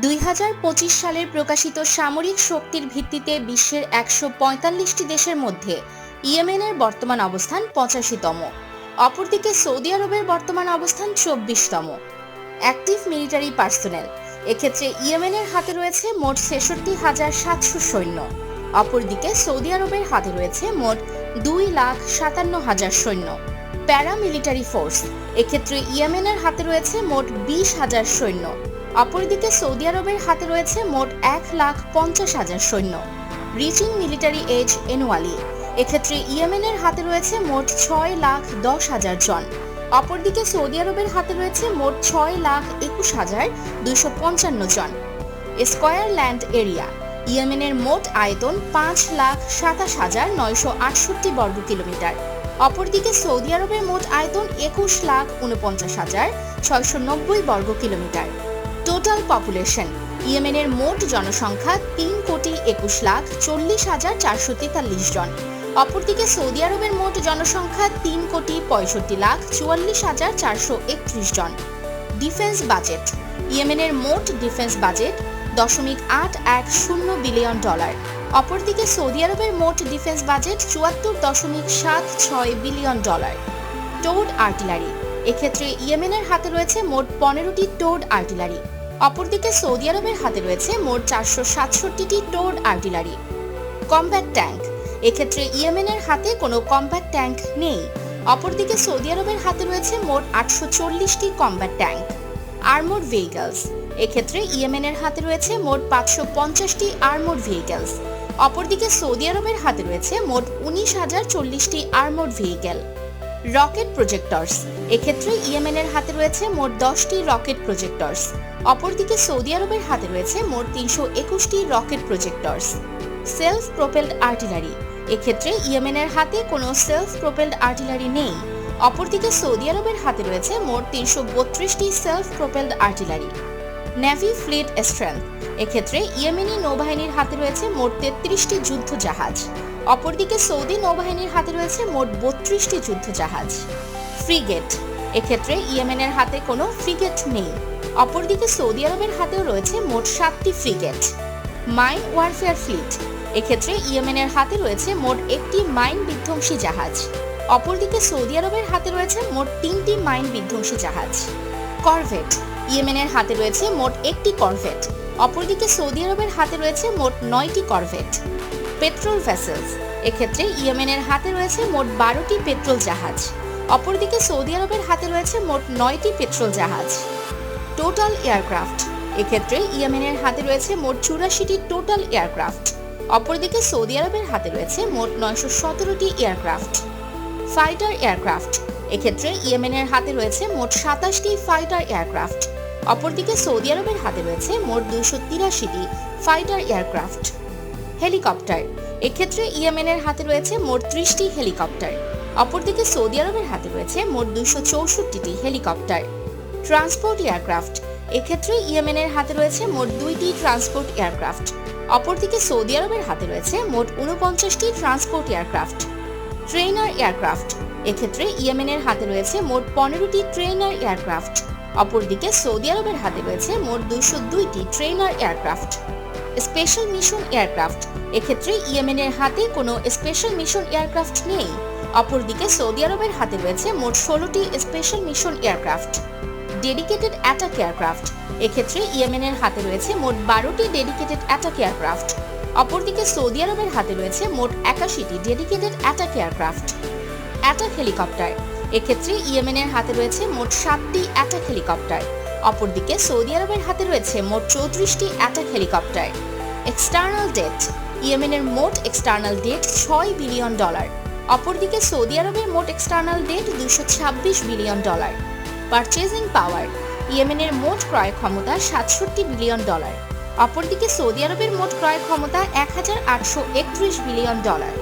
দুই হাজার পঁচিশ সালের প্রকাশিত সামরিক শক্তির ভিত্তিতে বিশ্বের একশো পঁয়তাল্লিশটি দেশের মধ্যে ইয়েমেনের বর্তমান অবস্থান পঁচাশিতম। অপরদিকে সৌদি আরবের বর্তমান অবস্থান চব্বিশতম। Active military personnel. এক্ষেত্রে ইয়েমেনের হাতে রয়েছে মোট ছেষট্টি হাজার সাতশো সৈন্য। অপরদিকে সৌদি আরবের হাতে রয়েছে মোট দুই লাখ সাতান্ন হাজার সৈন্য। Paramilitary force. এক্ষেত্রে ইয়েমেনের হাতে রয়েছে মোট বিশ হাজার সৈন্য। অপরদিকে সৌদি আরবের হাতে রয়েছে মোট এক লাখ পঞ্চাশ হাজার সৈন্য। Reaching military age annually. এক্ষেত্রে ইয়েমেনের হাতে রয়েছে মোট ছয় লাখ দশ হাজার জন। অপরদিকে সৌদি আরবের হাতে রয়েছে মোট ছয় লাখ একুশ হাজার দুইশো পঞ্চান্ন জন। Square land area. ইয়েমেনের মোট আয়তন পাঁচ লাখ সাতাশ হাজার নয়শো আটষট্টি বর্গ কিলোমিটার। অপরদিকে সৌদি আরবের মোট আয়তন একুশ লাখ উনপঞ্চাশ হাজার ছয়শো নব্বই বর্গ কিলোমিটার। টোটাল পপুলেশন ইয়েমেনের মোট জনসংখ্যা তিন কোটি একুশ লাখ চল্লিশ হাজার চারশো তেতাল্লিশ জন। অপরদিকে সৌদি আরবের মোট জনসংখ্যা তিন কোটি পঁয়ষট্টি লাখ চুয়াল্লিশ হাজার চারশো একত্রিশ জন। Defence budget. ইয়েমেনের মোট ডিফেন্স বাজেট দশমিক আট এক শূন্য বিলিয়ন ডলার। অপরদিকে সৌদি আরবের মোট ডিফেন্স বাজেট চুয়াত্তর দশমিক সাত ছয় বিলিয়ন ডলার। Towed artillery. এক্ষেত্রে ইয়েমেনের হাতে রয়েছে মোট পনেরোটি টোড আর্টিলারি। অপরদিকে সৌদি আরবের হাতে রয়েছে মোট চারশো সাতষট্টিটি টোড আর্টিলারি। Combat tank. এক্ষেত্রে ইয়েমেনের হাতে কোনো কম্ব্যাট ট্যাঙ্ক নেই। অপরদিকে সৌদি আরবের হাতে রয়েছে মোট আটশো চল্লিশটি কম্ব্যাট ট্যাঙ্ক। Armoured vehicles. এক্ষেত্রে ইয়েমেনের হাতে রয়েছে মোট পাঁচশো পঞ্চাশটি আর্মোড ভেহিকলস। অপরদিকে সৌদি আরবের হাতে রয়েছে মোট উনিশ হাজার চল্লিশটি আর্মোড ভেহিকেল। Rocket projectors. এক্ষেত্রে ইয়েমেনের হাতে রয়েছে মোট দশটি রকেট প্রজেক্টরস। অপরদিকে সৌদি আরবের হাতে রয়েছে মোট তিনশো একুশটি rocket projectors. Self propelled artillery. এক্ষেত্রে ইয়েমেনের হাতে কোনো সেলফ প্রোপেলড আর্টিলারি নেই। অপরদিকে সৌদি আরবের হাতে রয়েছে মোট তিনশো বত্রিশটি self propelled artillery. Navy fleet strength এক্ষেত্রে ইয়েমেনি নৌবাহিনীর হাতে রয়েছে মোট তেত্রিশটি যুদ্ধ জাহাজ অপরদিকে সৌদি নৌবাহিনীর হাতে রয়েছে মোট বত্রিশটি যুদ্ধ জাহাজ ফ্রিগেট। এক্ষেত্রে ইয়েমেনের হাতে কোনো ফ্রিগেট নেই। অপরদিকে সৌদি আরবের হাতেও রয়েছে মোট সাতটি ফ্রিগেট। Mine warfare fleet. এক্ষেত্রে ইয়েমেনের হাতে রয়েছে মোট একটি মাইন বিধ্বংসী জাহাজ। অপরদিকে সৌদি আরবের হাতে রয়েছে মোট তিনটি মাইন বিধ্বংসী জাহাজ। করভেট। ইয়েমেনের হাতে রয়েছে মোট একটি করভেট। অপরদিকে সৌদি আরবের হাতে রয়েছে মোট নয়টি করভেট। Petrol vessels. এক্ষেত্রে ইয়েমেনের হাতে রয়েছে মোট বারোটি পেট্রোল জাহাজ। অপরদিকে সৌদি আরবের হাতে রয়েছে মোট নয়টি পেট্রোল জাহাজ। টোটাল এয়ারক্রাফট এক্ষেত্রে ইয়েমেনের হাতে রয়েছে মোট চুরাশিটি টোটাল এয়ারক্রাফট অপরদিকে সৌদি আরবের হাতে রয়েছে মোট নয়শো সতেরোটি এয়ারক্রাফট ফাইটার এয়ারক্রাফট এক্ষেত্রে ইয়েমেনের হাতে রয়েছে মোট সাতাশটি ফাইটার এয়ারক্রাফট অপরদিকে সৌদি আরবের হাতে রয়েছে মোট দুইশো তিরাশিটি ফাইটার এয়ারক্রাফট হেলিকপ্টার এক্ষেত্রে ইয়েমেনের হাতে রয়েছে মোট ত্রিশটি হেলিকপ্টার অপরদিকে সৌদি আরবের হাতে রয়েছে মোট দুশো চৌষট্টিটি হেলিকপ্টার ট্রান্সপোর্ট এয়ারক্রাফট। এক্ষেত্রে ইয়েমেনের হাতে রয়েছে মোট দুইটি ট্রান্সপোর্ট এয়ারক্রাফট। অপরদিকে সৌদি আরবের হাতে রয়েছে মোট উনপঞ্চাশটি ট্রান্সপোর্ট এয়ারক্রাফট। Trainer aircraft. এক্ষেত্রে ইয়েমেনের হাতে রয়েছে মোট পনেরোটি ট্রেনার এয়ারক্রাফট। অপরদিকে সৌদি আরবের হাতে রয়েছে মোট দুইশো দুইটি trainer aircraft. Special mission aircraft. এক্ষেত্রে ইয়েমেনের হাতে কোনো স্পেশাল মিশন এয়ারক্রাফট নেই। অপরদিকে সৌদি আরবের হাতে রয়েছে মোট ষোলোটি special mission aircraft. Dedicated attack aircraft. এক্ষেত্রে ইয়েমেনের হাতে রয়েছে মোট বারোটি ডেডিকেটেড অ্যাটাক এয়ারক্রাফট। অপরদিকে সৌদি আরবের হাতে রয়েছে মোট একাশিটি dedicated attack aircraft. Attack helicopter. এক্ষেত্রে ইয়েমেনের হাতে রয়েছে মোট সাতটি অ্যাটাক হেলিকপ্টার। অপরদিকে সৌদি আরবের হাতে রয়েছে মোট চৌত্রিশটি অ্যাটাক হেলিকপ্টার। External debt. ইয়েমেনের মোট এক্সটার্নাল ডেট ছয় বিলিয়ন ডলার। অপরদিকে সৌদি আরবের মোট এক্সটার্নাল ডেট দুশো ছাব্বিশ বিলিয়ন ডলার। পারচেজিং পাওয়ার ইয়েমেনের মোট ক্রয় ক্ষমতা সাতষট্টি বিলিয়ন ডলার অপরদিকে সৌদি আরবের মোট ক্রয় ক্ষমতা এক হাজার আটশো একত্রিশ বিলিয়ন ডলার